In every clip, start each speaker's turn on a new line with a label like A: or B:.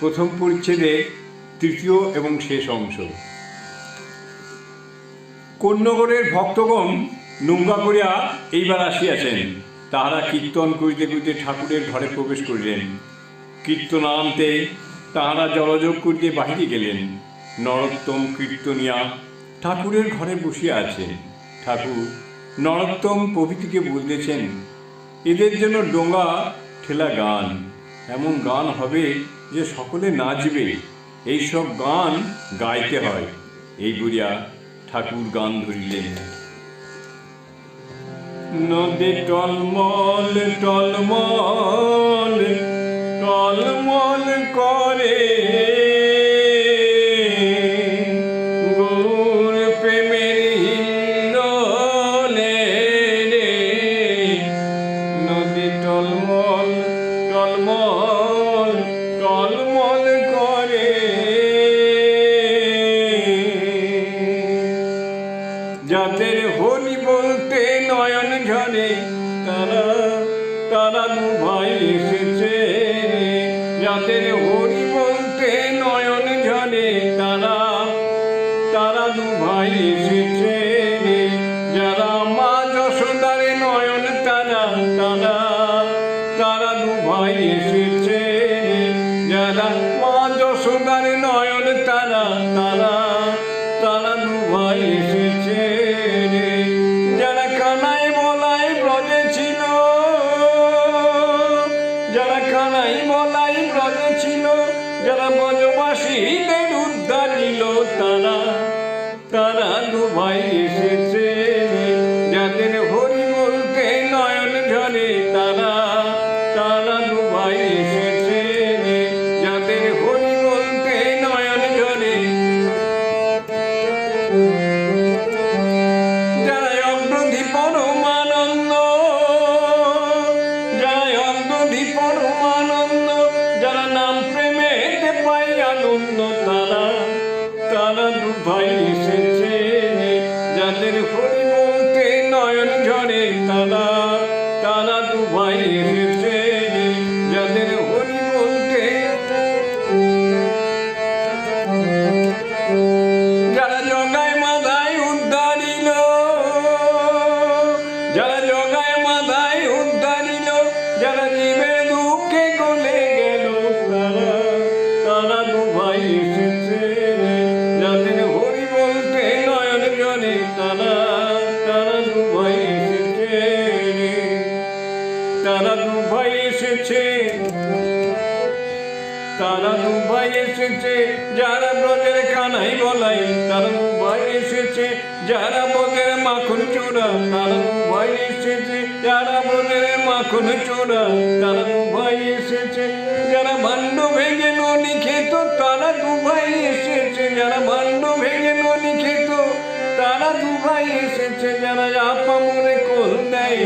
A: প্রথম পরিচ্ছেদে তৃতীয় এবং শেষ অংশ। কন্যগড়ের ভক্তগণ নোংরা করিয়া এইবার আসিয়াছেন। তাহারা কীর্তন করিতে করিতে ঠাকুরের ঘরে প্রবেশ করিলেন। কীর্তনান্তে তাহারা জলযোগ করিতে বাহিরে গেলেন। নরোত্তম কীর্তনিয়া ঠাকুরের ঘরে বসিয়া আছেন ঠাকুর নরোত্তম প্রভৃতিকে বলতেছেন, এদের জন্য ডোঙ্গা ঠেলা গান। এমন গান হবে যে সকলে নাচবে। এইসব গান গাইতে হয়। এই বুড়িয়া ঠাকুর গান ধরিলেন। নদী টলমল টলমল তারা দু ভাই এসেছে যাদের হরি নয়ন ঝরে তারা। তারা দু ভাই এসেছে যারা মা যশোদারে নয়ন তারা তারা। তারা দু ভাই এসেছে যারা মা যশোদারে নয়ন তারা তারা। অগ্রধি পরমানন্দ, যারা নাম প্রেমে পাই আনন্দ, তারা তারা দু ভাই এসেছে যাদের হরি বলতে নয়ন ঝরে, তারা যারা তারা দুবাই এসেছে, যারা ব্রজের কানাই বলাই তারা দুবাই এসেছে, যারা ব্রজের মাখন চোরা, তারা দুবাই এসেছে, যারা ব্রজের মাখন চোরা, তারা দুবাই এসেছে। যারা ভাণ্ড ভেঙে ননি খেত, তারা দুবাই এসেছে। যারা ভাণ্ড ভেঙে ননি খেত, তারা দুবাই এসেছে। যারা আপা কোল দেয়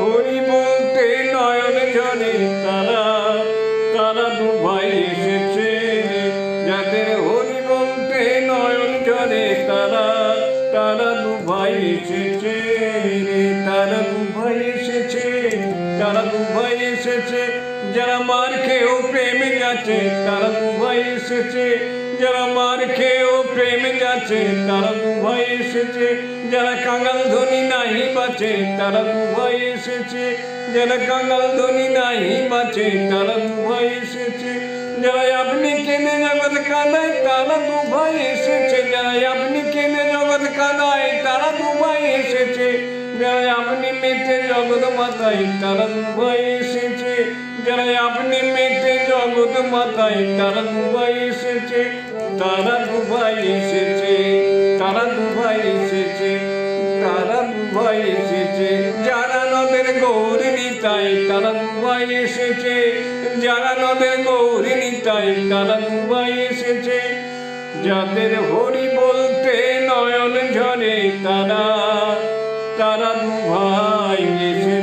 A: হরি বলতে নয়ন জনে তারা। তারা দুবাই এসেছে যাদের হরি বলতে নয়ন জনে তারা। তারা দুবাই এসেছে তারা দুবাই এসেছে তারা দুবাই এসেছে। যারা মার খেয়েও প্রেমে যাচ্ছে, তারা দুবাই এসেছে। যারা মার খেয়েও প্রেমে যাচ্ছে, তারা দুবাই এসেছে। যারা কাঙ্গাল ধ্বনি নাহি বাঁচে, তারা দুবাই এসেছে। যারা কাঙ্গাল ধ্বনি নাহি বাঁচে, তারা দুবাই এসেছে। যারা আপনি কেনে জগৎ কাঁদায়, তারা দুবাই এসেছে। যারা আপনি কেনে জগৎ কাঁদায়, তারা দুবাই এসেছে। যারা আপনি মেতে জগৎ মাতায়, তারা দুবাই এসেছে। যারা আপনি মেতে জগৎ মাতায়, তারা দুবাই এসেছে। তারা দুবাই এসেছে তারা দুবাই এসেছে তারা দুবাই এসেছে। যারা নদের গৌরী নিতাই তারা দুবাই এসেছে, যারা নদের গৌরী নিতাই তারা দুবাই এসেছে। যাদের হরি বলতে নয়ন ঝরে তারা তারা দুভাই এসেছে।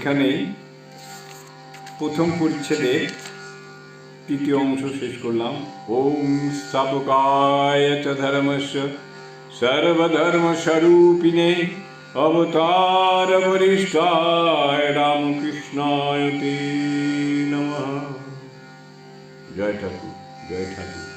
A: এখানেই প্রথম পরিচ্ছেদে তৃতীয় অংশ শেষ করলাম। ওম স্থাপকায় চ সর্বধর্ম স্বরূপিণে অবতার বরিষ্ঠায় রামকৃষ্ণায় নমঃ। জয় ঠাকুর জয় ঠাকুর।